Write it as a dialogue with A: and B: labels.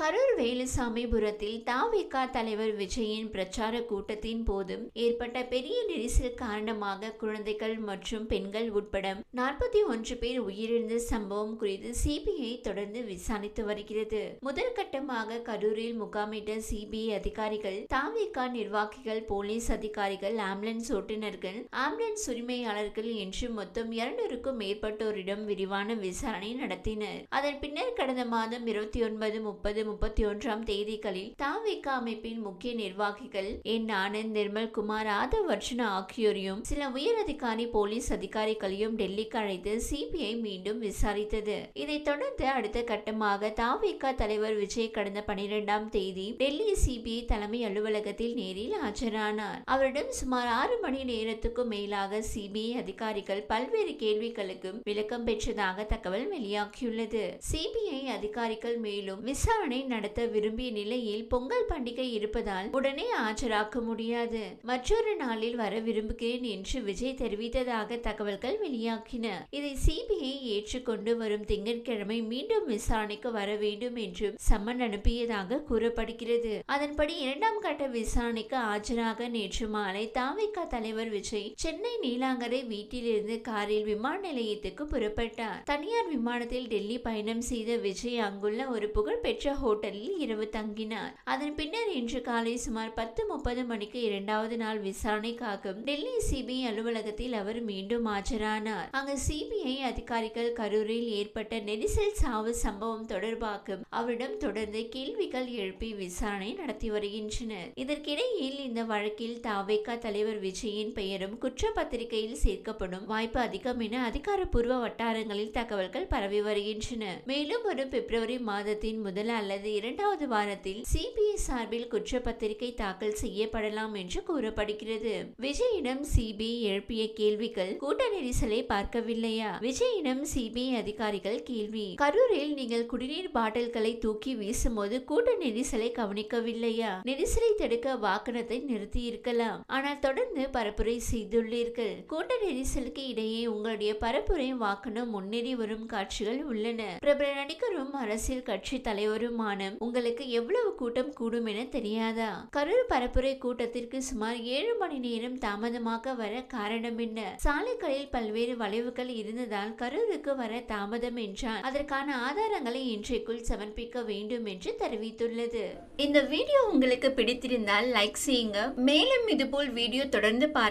A: கரூர் வேலுசாமிபுரத்தில் தாவிக தலைவர் விஜயின் பிரச்சார கூட்டத்தின் போதும் ஏற்பட்ட பெரிய நெரிசல் காரணமாக குழந்தைகள் மற்றும் பெண்கள் உட்பட நாற்பத்தி ஒன்று பேர் உயிரிழந்த சம்பவம் குறித்து சிபிஐ தொடர்ந்து விசாரித்து வருகிறது. முதல் கட்டமாக கரூரில் முகாமிட்ட சிபிஐ அதிகாரிகள் தாவிகா நிர்வாகிகள் போலீஸ் அதிகாரிகள் ஆம்புலன்ஸ் ஓட்டுநர்கள் ஆம்புலன்ஸ் உரிமையாளர்கள் என்று மொத்தம் இருநூறுக்கும் மேற்பட்டோரிடம் விரிவான விசாரணை நடத்தினர். அதன் பின்னர் கடந்த மாதம் இருபத்தி ஒன்பது முப்பது முப்பத்தி ஒன்றாம் தேதிகளில் தாவிக அமைப்பின் முக்கிய நிர்வாகிகள் என் ஆனந்த் நிர்மல் குமார் ஆதவ் அர்ச்சனா ஆகியோரையும் சில உயர் அதிகாரி போலீஸ் அதிகாரிகளையும் டெல்லிக்கு அழைத்து சிபிஐ மீண்டும் விசாரித்தது. இதைத் தொடர்ந்து அடுத்த கட்டமாக தாவிக தலைவர் விஜய் கடந்த பனிரெண்டாம் தேதி டெல்லி சிபிஐ தலைமை அலுவலகத்தில் நேரில் ஆஜரானார். அவரிடம் சுமார் ஆறு மணி நேரத்துக்கும் மேலாக சிபிஐ அதிகாரிகள் பல்வேறு கேள்விகளுக்கும் விளக்கம் பெற்றதாக தகவல் வெளியாகியுள்ளது. சிபிஐ அதிகாரிகள் மேலும் விசாரணை நடத்த விரும்பிய நிலையில் பொங்கல் பண்டிகை இருப்பதால் உடனே ஆஜராக்க முடியாது. மற்றொரு நாளில் வர விரும்புகிறேன் என்று விஜய் தெரிவித்ததாக தகவல்கள் வெளியாகின. இதை சிபிஐ ஏற்றுக்கொண்டு வரும் திங்கட்கிழமை மீண்டும் விசாரணைக்கு வர வேண்டும் என்றும் சம்மன் அனுப்பியதாக கூறப்படுகிறது. அதன்படி இரண்டாம் கட்ட விசாரணைக்கு ஆஜராக நேற்று மாலை தாவிக தலைவர் விஜய் சென்னை நீலாங்கரை வீட்டிலிருந்து காரில் விமான நிலையத்துக்கு புறப்பட்டார். தனியார் விமானத்தில் டெல்லி பயணம் செய்த விஜய் அங்குள்ள ஒரு புகழ்பெற்ற ஹோட்டலில் இரவு தங்கினார். அதன் பின்னர் இன்று காலை சுமார் பத்து முப்பது மணிக்கு இரண்டாவது நாள் விசாரணைக்காக டெல்லி சிபிஐ அலுவலகத்தில் அவர் மீண்டும் ஆஜரானார். அங்கு சிபிஐ அதிகாரிகள் கரூரில் ஏற்பட்ட நெரிசல் சாவு சம்பவம் தொடர்பாக அவரிடம் தொடர்ந்து கேள்விகள் எழுப்பி விசாரணை நடத்தி வருகின்றனர். இதற்கிடையில் இந்த வழக்கில் தாவேகா தலைவர் விஜயின் பெயரும் குற்றப்பத்திரிகையில் சேர்க்கப்படும் வாய்ப்பு அதிகம் என அதிகாரப்பூர்வ வட்டாரங்களில் தகவல்கள் பரவி வருகின்றன. மேலும் வரும் பிப்ரவரி மாதத்தின் முதல் அல்லது இரண்டாவது வாரத்தில் சிபிஐ சார்பில் குற்றப்பத்திரிகை தாக்கல் செய்யப்படலாம் என்று கூறப்படுகிறது. விஜயிடம் சிபிஐ எழுப்பிய கேள்விகள் கூட்ட நெரிசலை பார்க்கவில்லையா? விஜயிடம் சிபிஐ அதிகாரிகள் கேள்வி. கரூரில் நீங்கள் குடிநீர் பாட்டில்களை தூக்கி வீசும்போது கூட்ட நெரிசலை கவனிக்கவில்லையா? நெரிசலை தடுக்க வாகனத்தை நிறுத்தி இருக்கலாம் ஆனால் தொடர்ந்து பரப்புரை செய்துள்ளீர்கள். கூட்ட நெரிசலுக்கு இடையே உங்களுடைய பரப்புரை வாகனம் முன்னேறி வரும் காட்சிகள் உள்ளன. பிரபல நடிகரும் அரசியல் கட்சி தலைவரும் தீர்மானம் உங்களுக்கு எவ்வளவு கூட்டம் கூடும் என தெரியாதா? கரூர் பரப்புரை கூட்டத்திற்கு சுமார் ஏழு மணி நேரம் தாமதமாக வர காரணம் என்ன? சாலைகளில் பல்வேறு வளைவுகள் இருந்ததால் கரூருக்கு வர தாமதம் என்றால் அதற்கான ஆதாரங்களை இன்றைக்குள் சமர்ப்பிக்க வேண்டும் என்று தெரிவித்துள்ளது. இந்த வீடியோ உங்களுக்கு பிடித்திருந்தால் லைக் செய்யுங்க. மேலும் இதுபோல் வீடியோ தொடர்ந்து பார்க்க